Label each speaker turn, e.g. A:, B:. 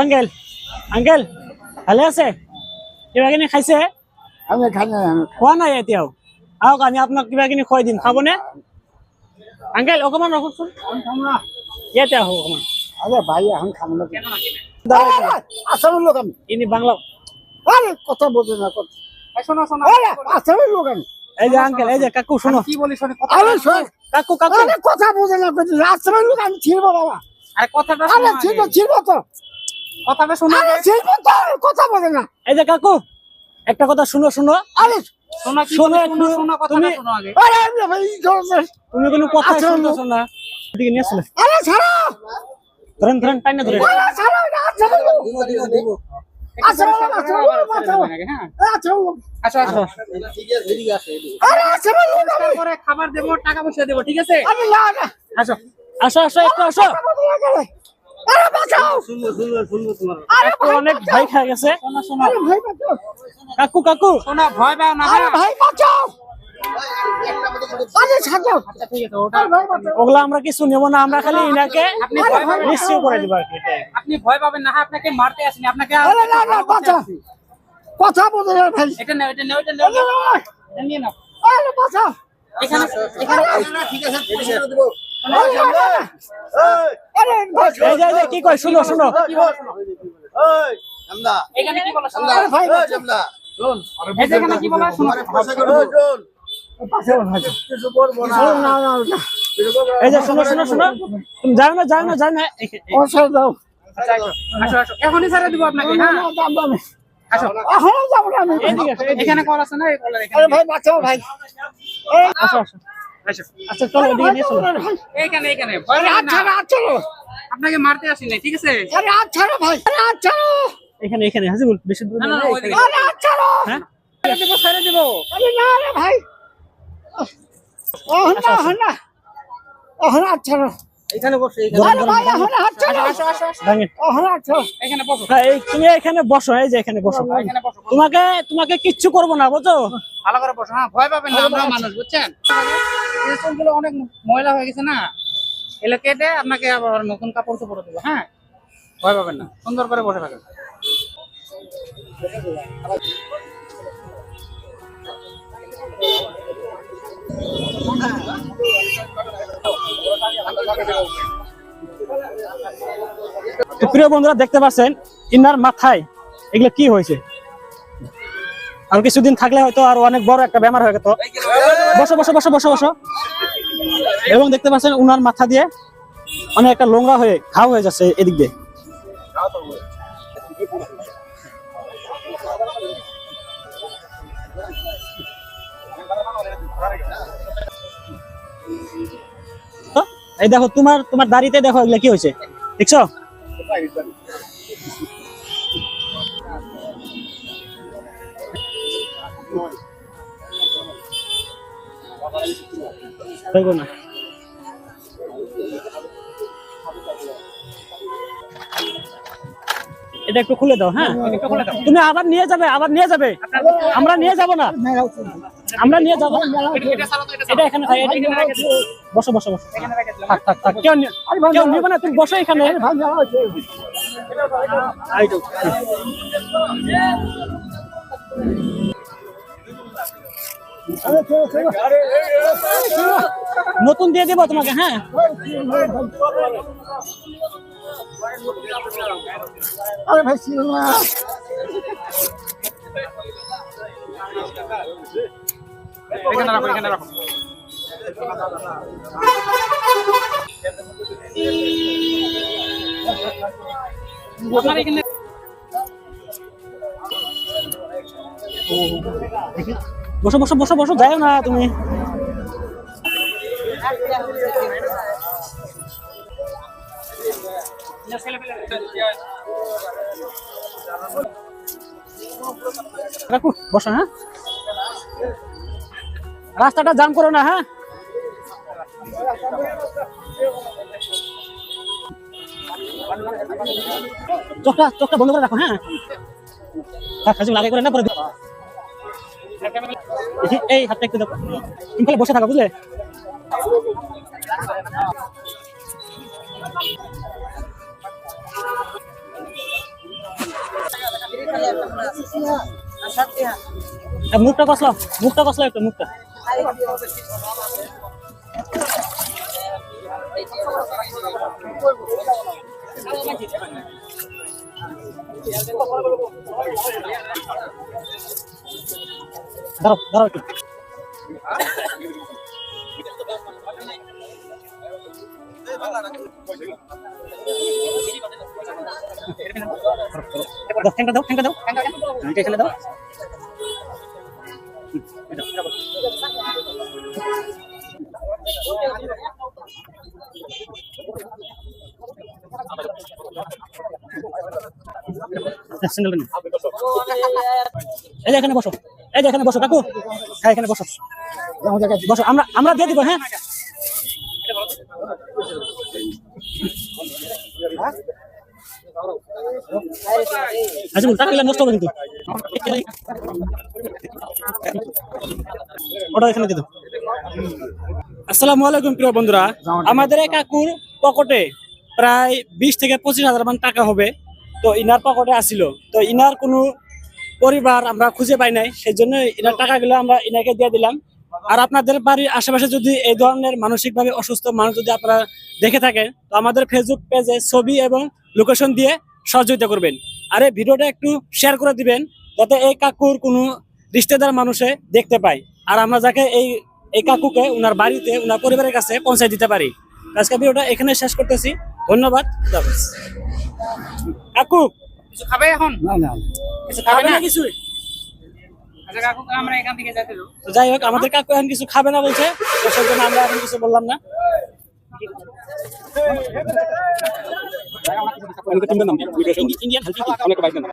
A: Uncle uncle ভালে আছে? কিবা কিনি খাইছে?
B: আমি খাই
A: খোৱা নাই এতিয়াও। আহক আমি আপোনাক কিবা কিনি খুৱাই দিম। খাবনে? আঙ্কেল অকমান ৰখকচোন। ইয়াতে আহক অকমান।
B: আরে ভাই এখন খাব না আসামের লোক আমি।
A: ইনি বাংলা
B: আরে কথা বোঝে না কথা
C: শোনো শোনো।
B: আসামের লোক আমি।
A: এই যে আঙ্কেল এই যে কাকু শুনো।
C: কি বলি শোনো
B: আরে শোন।
A: কাকু কাকু।
B: আরে কথা বোঝে না কথা আসামের লোক আমি ছিড়বো বাবা।
C: আরে কথাটা
B: আরে ছিড়বো ছিড়বো তো।
C: কথাটা শোনো।
B: কথা বোঝে না।
A: এই যে কাকু একটা কথা শুনো শুনো।
B: আরে
C: বলি,
A: তুমি- কোনো কথা
B: আচ্ছা,
A: শুনতেছো না। এদিকে নিয়ে আসলে।
B: আরে ছাড়ো।
A: ধরেন ধরেন টাইম না ধরে
B: ছাড়ো
C: খাবার দেবো টাকা পয়সা দেবো ঠিক আছে?
A: আসো আসো আসো একটু আসো। কাকু অনেক ভয় খেয়ে গেছে।
C: শোনো শোনো।
B: আরে ভাই বাঁচাও!
A: কাকু কাকু।
C: শোনো ভয় পাও না
B: আরে
C: হ্যাঁ?
B: ভাই বাঁচাও! আরে ছাড়ো!
C: আচ্ছা ঠিক আছে
A: ওগুলা আমরা কিছু নেব না আমরা খালি ইনাকে
C: আপনি ভয়
A: নিশ্চয় করে দিব আর কি।
C: আপনি ভয় পাবেন না হ্যাঁ, আপনাকে মারতে আসেনি আপনাকে
B: আরে না না বাঁচাও কথা বোঝে না ভাই।
C: এটা নেও এটা নেও এটা নেও।
B: আরে না,
C: এটা নিয়ে নাও।
B: আরে বাঁচাও
C: এখানে এখানে
B: না, না।
A: কি কয় শুনো শুনো।
C: এই যে শোনো
A: শুনো শুনো। তুমি যাও না যাও না যাও না। এই- এই-
B: ও ছেড়ে দাও।
C: আসো আসো আসো। এখনই ছেড়ে দিব আপনাকে এখনও কল আছে না
B: ভাই বাঁচাও ভাই।
A: আসো আসো। আচ্ছা চলো এদিকে নিয়ে চলো।
C: এইখানে এইখানে না। আপনাকে মারতে আসিনি ঠিক আছে?
B: আরে হাত ছাড়ো ভাই। আরে হাত ছাড়ো
A: এখানে এখানে হাজিবুল বেশি দূর
C: না, না,
A: না,
C: না।
B: আরে হাত ছাড়ো
A: হ্যাঁ?
C: ছেড়ে দিব
B: আরে না রে ভাই। এখন না এখন না। এখন হাত ছাড়ো
C: এখানে বসে
A: হ্যাঁ, তুমি এখানে বসো এই যে এখানে বসো। তোমাকে তোমাকে কিচ্ছু করব না বুঝছ?
C: ভালো করে বসো হ্যাঁ ভয় পাবেন না আমরা মানুষ বুঝছেন? এই অনেক ময়লা হয়ে গেছে না? এগুলো কেটে আপনাকে আবার নতুন কাপড় চোপড় দেবো হ্যাঁ? ভয় পাবেন না সুন্দর করে বসে থাকেন।
A: তো প্রিয় বন্ধুরা দেখতে পাচ্ছেন ইনার মাথায় এগুলো কি হয়েছে? আর কিছুদিন থাকলে হয়তো আর অনেক বড় একটা বেমার হয়ে যেত বসো বসো বসো বসো বসো। এবং দেখতে পাচ্ছেন উনার মাথা দিয়ে অনেক একটা লোংরা হয়ে ঘাও হয়ে যাচ্ছে এদিক দিয়ে। তো, এই দেখো তোমার তোমার দাড়িতে দেখো এগুলা কি হয়েছে। দেখছ? না। এটা একটু খুলে দাও হ্যাঁ? তুমি আবার নিয়ে যাবে আবার নিয়ে যাবে। আমরা নিয়ে যাব না। আমরা নিয়ে যাব।
C: এটা
A: এখানে। বসো বসো বসো। থাক থাক থাক। কেউ নি- কেউ নিবে না, তুমি বসো এখানে।
B: ভাই।
A: নতুন দিয়ে দিব তোমাকে হ্যাঁ?
B: আরে ভাই
C: এখানে রাখো এখানে রাখো। আপনার
A: বসো বসো বসো বসো যাও না তুমি। রাখো, বসো হ্যাঁ। রাস্তাটা জাম করো না হ্যাঁ? চোখটা চোখটা বন্ধ করে রাখো হ্যাঁ? হ্যাঁ লাগাই করে না। এই হাতটা একটু দেখো। তুমি বসে থাকো, বুঝলে? মুখটা কসলাও মুখটা কসলাও একটু, মুখটা। দাঁড়াও দাঁড়াও একটু। দাও, ঠ্যাংটা দাও ঠ্যাংটা দাও। এখানে দাও। এই এখানে বসো। এই এখানে বসো কাকু। হ্যাঁ এখানে বসো। বসো আমরা আমরা দিয়ে দিব হ্যাঁ। আচ্ছা বল টাকা নষ্ট হবে কিন্তু। ওটা এখানে দিয়ে দাও। আসসালামু আলাইকুম প্রিয় বন্ধুরা। আমাদের কাকুর পকেটে প্রায় বিশ থেকে পঁচিশ হাজার মান টাকা হবে। তো ইনার পকেটে আসিল। তো ইনার কোনো পরিবার আমরা খুঁজে পাই নাই সেই জন্য ইনার টাকাগুলো আমরা ইনাকে দিয়ে দিলাম। আর আপনাদের বাড়ির আশেপাশে যদি এই ধরনের মানসিকভাবে অসুস্থ মানুষ যদি আপনারা দেখে থাকেন, তো আমাদের ফেসবুক পেজে ছবি এবং লোকেশন দিয়ে সহযোগিতা করবেন। আর এই ভিডিওটা একটু শেয়ার করে দিবেন, যাতে এই কাকুর কোনো রিস্তেদার মানুষে দেখতে পায়। আর আমরা যাকে এই এই কাকুকে ওনার বাড়িতে ওনার পরিবারের কাছে পৌঁছে দিতে পারি। আজকে ভিডিওটা এখানে শেষ করতেছি। ধন্যবাদ। কাকু।
C: কিছু খাবে এখন?
B: না না।
C: কিছু খাবে না?
A: কিছু
C: আচ্ছা কাকু আমরা এখান থেকে যেতে দেবো।
A: যাই হোক আমাদের কাকু এখন কিছু খাবে না বলছে। সেই জন্য আমরা এখন কিছু বললাম না। Indian health